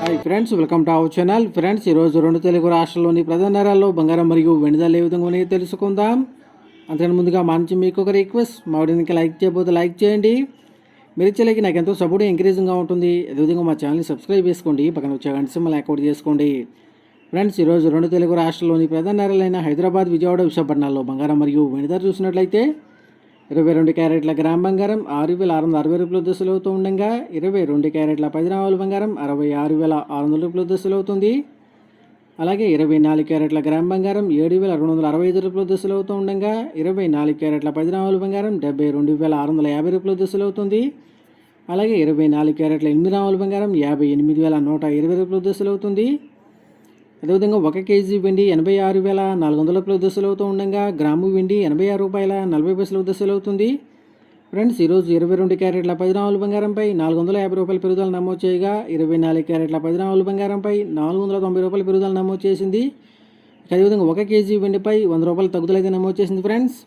Hi friends welcome to our channel. Friends ఈరోజు రెండు తెలుగు రాష్ట్రాల్లోని ప్రధాన నగరాల్లో బంగారం మరియు వెనుదల ఏ విధంగా ఉన్నాయో తెలుసుకుందాం. అంతకంటే ముందుగా మా నుంచి మీకు ఒక రిక్వెస్ట్ మా వీడియోకి లైక్ చేయబోతే లైక్ చేయండి. మీరు ఇచ్చేలకి నాకు ఎంతో సపోర్ట్ ఎంకరేజింగ్గా ఉంటుంది. అదేవిధంగా మా ఛానల్ని సబ్స్క్రైబ్ చేసుకోండి. పక్కన వచ్చే గంట సింబల్ యాక్టివేట్ చేసుకోండి. ఫ్రెండ్స్ ఈరోజు రెండు తెలుగు రాష్ట్రాల్లోని ప్రధాన నగరాలైన హైదరాబాద్ విజయవాడ విశాఖపట్నాల్లో బంగారం మరియు వెనుదల చూసినట్లయితే ఇరవై రెండు క్యారెట్ల గ్రామ్ బంగారం ఆరు వేల ఆరు వందల అరవై రూపాయల దశలు అవుతూ ఉండగా ఇరవై రెండు క్యారెట్ల పది రావాల బంగారం అరవై ఆరు వేల ఆరు వందల రూపాయల దశలు అవుతుంది. అలాగే ఇరవై నాలుగు క్యారెట్ల గ్రామ్ బంగారం ఏడు వేల రెండు వందల అరవై ఐదు రూపాయల దశలు అవుతూ ఉండగా ఇరవై నాలుగు క్యారెట్ల పది రావాల బంగారం డెబ్బై రెండు వేల ఆరు వందల యాభై రూపాయల దశలు అవుతుంది. అలాగే ఇరవై నాలుగు క్యారెట్ల ఎనిమిది రావాల బంగారం యాభై ఎనిమిది వేల నూట ఇరవై రూపాయల దశలు అవుతుంది. అదేవిధంగా ఒక కేజీ వెండి ఎనభై ఆరు వేల నాలుగు వందల రూపాయల దశలు అవుతూ ఉండగా గ్రాము వెండి ఎనభై ఆరు రూపాయల నలభై పైసల దశలు అవుతుంది ఫ్రెండ్స్ ఈరోజు ఇరవై రెండు క్యారెట్ల పది రాముల బంగారంపై నాలుగు వందల యాభై రూపాయల పెరుగుదల నమోదు చేయగా ఇరవై నాలుగు క్యారెట్ల పది నాలుగు బంగారంపై నాలుగు వందల తొంభై రూపాయల పెరుగుదల నమోదు చేసింది. అదేవిధంగా ఒక కేజీ వెండిపై వంద రూపాయల తగ్గుదల అయితే నమోదు చేసింది ఫ్రెండ్స్.